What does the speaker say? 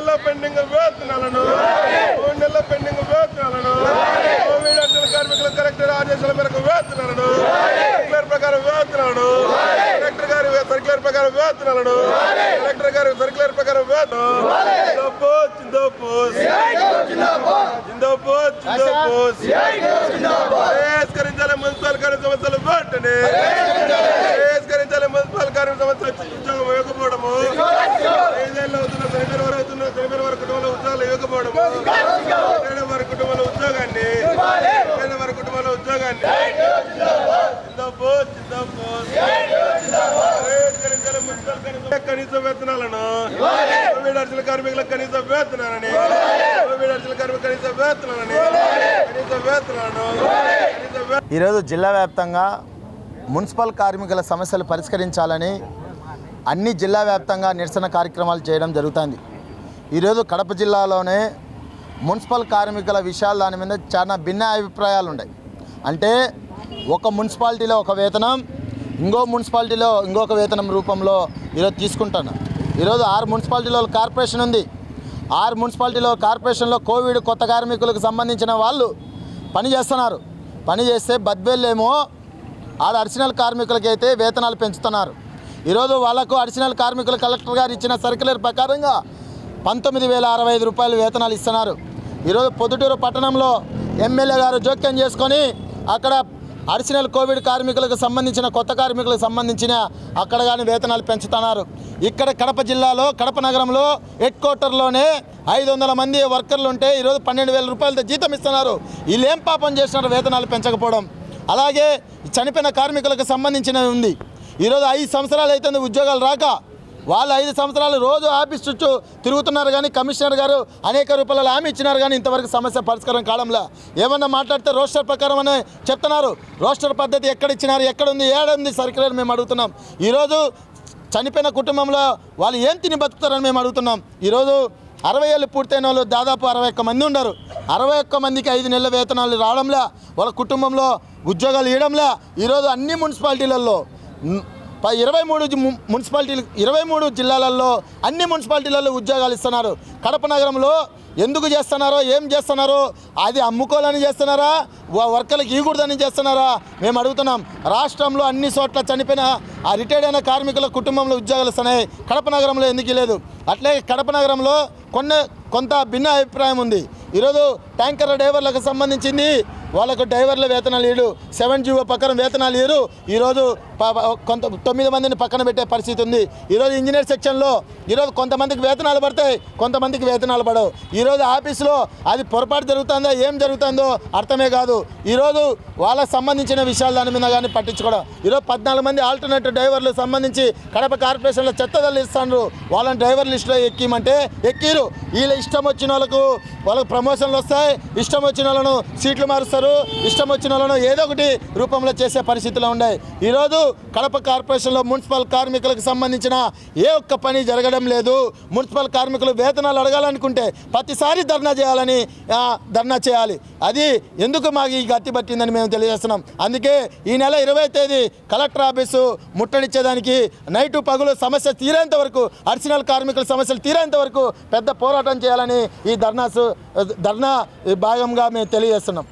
నెలల పెండింగ్ వేతనాలను మూడు నెలల పెండింగ్ వేతనాలను కోవిడ్ అడ్డుల కార్మికులు కలెక్టర్ ఆదేశాల మేరకు వేతనాలను సర్క్యులర్ ప్రకారం వేతనాలను కలెక్టర్ గారి సర్క్యులర్ ప్రకారం వేతనాలను కలెక్టర్ గారి సర్క్యులర్ ప్రకారం వేతనం. జిందాబాద్ జిందాబాద్. జిందాబాద్ జిందాబాద్. తిరస్కరించాలి మున్సిపల్ కార్య సమస్యలు వెంటనే. తిరస్కరించాలి మున్సిపల్ కార్య సమస్యలు ఉద్యోగాలు వారి కుటుంబాల ఉద్యోగాన్ని. వారి కుటుంబాల ఉద్యోగాన్ని. కనీస వేతనాలను. కోవిడ్ కార్మికులకు కనీస వేతనాలని. కనీస వేతనాలని. కనీస వేతనాలను. ఈరోజు జిల్లా వ్యాప్తంగా మున్సిపల్ కార్మికుల సమస్యలు పరిష్కరించాలని అన్ని జిల్లా వ్యాప్తంగా నిరసన కార్యక్రమాలు చేయడం జరుగుతుంది. ఈరోజు కడప జిల్లాలోనే మున్సిపల్ కార్మికుల విషయాలు దాని మీద చాలా భిన్న అభిప్రాయాలు ఉన్నాయి. అంటే ఒక మున్సిపాలిటీలో ఒక వేతనం ఇంకో మున్సిపాలిటీలో ఇంకొక వేతనం రూపంలో ఈరోజు తీసుకుంటాను. ఈరోజు ఆరు మున్సిపాలిటీలో కార్పొరేషన్ ఉంది. ఆరు మున్సిపాలిటీలో కార్పొరేషన్లో కోవిడ్ కొత్త కార్మికులకు సంబంధించిన వాళ్ళు పని చేస్తున్నారు. పని చేస్తే బద్వేళ్ళేమో ఆడ అడిషనల్ కార్మికులకైతే వేతనాలు పెంచుతున్నారు. ఈరోజు వాళ్ళకు అడిషనల్ కార్మికులు కలెక్టర్ గారు ఇచ్చిన సర్క్యులర్ ప్రకారంగా పంతొమ్మిది వేల అరవై ఐదు రూపాయలు వేతనాలు ఇస్తున్నారు. ఈరోజు పొద్దుటూరు పట్టణంలో ఎమ్మెల్యే గారు జోక్యం చేసుకొని అక్కడ అడిషనల్ కోవిడ్ కార్మికులకు సంబంధించిన కొత్త కార్మికులకు సంబంధించిన అక్కడ కానీ వేతనాలు పెంచుతున్నారు. ఇక్కడ కడప జిల్లాలో కడప నగరంలో హెడ్ క్వార్టర్లోనే ఐదు వందల మంది వర్కర్లు ఉంటే ఈరోజు పన్నెండు వేల రూపాయలతో జీతం ఇస్తున్నారు. వీళ్ళు ఏం పాపం చేస్తున్నారు వేతనాలు పెంచకపోవడం? అలాగే చనిపోయిన కార్మికులకు సంబంధించినవి ఉంది. ఈరోజు ఐదు సంవత్సరాలు అవుతుంది ఉద్యోగాలు రాక. వాళ్ళు ఐదు సంవత్సరాలు రోజు ఆఫీస్ చుట్టూ తిరుగుతున్నారు కానీ కమిషనర్ గారు అనేక రూపాయల హామీ ఇచ్చినారు కానీ ఇంతవరకు సమస్య పరిష్కారం కావడంలో ఏమన్నా మాట్లాడితే రోస్టర్ ప్రకారం అని చెప్తున్నారు. రోస్టర్ పద్ధతి ఎక్కడ ఇచ్చినారు ఎక్కడ ఉంది ఏడుంది సర్క్యులర్ మేము అడుగుతున్నాం. ఈరోజు చనిపోయిన కుటుంబంలో వాళ్ళు ఏం తిని బతుకుతారని మేము అడుగుతున్నాం. ఈరోజు అరవై ఏళ్ళు పూర్తయిన వాళ్ళు దాదాపు అరవై ఒక్క మంది ఉన్నారు అరవై ఒక్క మందికి ఐదు నెలల వేతనాలు రావడంలా వాళ్ళ కుటుంబంలో ఉద్యోగాలు ఇవ్వడంలా ఈరోజు అన్ని మున్సిపాలిటీలలో ఇరవై మూడు మున్సిపాలిటీలు ఇరవై మూడు జిల్లాలలో అన్ని మున్సిపాలిటీలలో ఉద్యోగాలు ఇస్తున్నారు. కడప నగరంలో ఎందుకు చేస్తున్నారో ఏం చేస్తున్నారో అది అమ్ముకోవాలని చేస్తున్నారా వర్కర్లకు ఇవ్వకూడదని చేస్తున్నారా మేము అడుగుతున్నాం. రాష్ట్రంలో అన్ని చోట్ల చనిపోయిన ఆ రిటైర్డ్ అయిన కార్మికుల కుటుంబంలో ఉద్యోగాలు ఇస్తున్నాయి కడప నగరంలో ఎందుకు లేదు? అట్లే కడప నగరంలో కొన్ని కొంత భిన్న అభిప్రాయం ఉంది. ఈరోజు ట్యాంకర్ డ్రైవర్లకు సంబంధించింది వాళ్ళకు డ్రైవర్ల వేతనాలు లేడు సెవెన్ జీవో ప్రకారం వేతనాలు లేరు ఈరోజు కొంత తొమ్మిది మందిని పక్కన పెట్టే పరిస్థితి ఉంది. ఈరోజు ఇంజనీర్ సెక్షన్లో ఈరోజు కొంతమందికి వేతనాలు పడతాయి కొంతమందికి వేతనాలు పడవు. ఈరోజు ఆఫీసులో అది పొరపాటు జరుగుతుందో ఏం జరుగుతుందో అర్థమే కాదు. ఈరోజు వాళ్ళకి సంబంధించిన విషయాలు దాని మీద కానీ పట్టించుకోవడం. ఈరోజు పద్నాలుగు మంది ఆల్టర్నేటివ్ డ్రైవర్లు సంబంధించి కడప కార్పొరేషన్లో చెత్త ఇస్తాను వాళ్ళని డ్రైవర్ లిస్టులో ఎక్కిమంటే ఎక్కిరు వీళ్ళ ఇష్టం వచ్చిన వాళ్ళకు వాళ్ళకు ప్రమోషన్లు వస్తాయి. ఇష్టం వచ్చిన వాళ్ళను సీట్లు మారుస్తారు. ఇష్టం వచ్చిన వాళ్ళను ఏదో ఒకటి రూపంలో చేసే పరిస్థితిలో ఉన్నాయి ఈరోజు కడప కార్పొరేషన్లో మున్సిపల్ కార్మికులకు సంబంధించిన ఏ ఒక్క పని జరగడం లేదు. మున్సిపల్ కార్మికులు వేతనాలు అడగాలనుకుంటే ప్రతిసారి ధర్నా చేయాలని ధర్నా చేయాలి. అది ఎందుకు మాకు ఈ గతి పట్టిందని మేము తెలియజేస్తున్నాం. అందుకే ఈ నెల ఇరవై తేదీ కలెక్టర్ ఆఫీసు ముట్టడిచ్చేదానికి నైటు పగులు సమస్య తీరేంత వరకు అడిషనల్ కార్మికుల సమస్యలు తీరేంత వరకు పెద్ద పోరాటం చేయాలని ఈ ధర్నాసు ధర్నా భాగంగా మేము తెలియజేస్తున్నాం.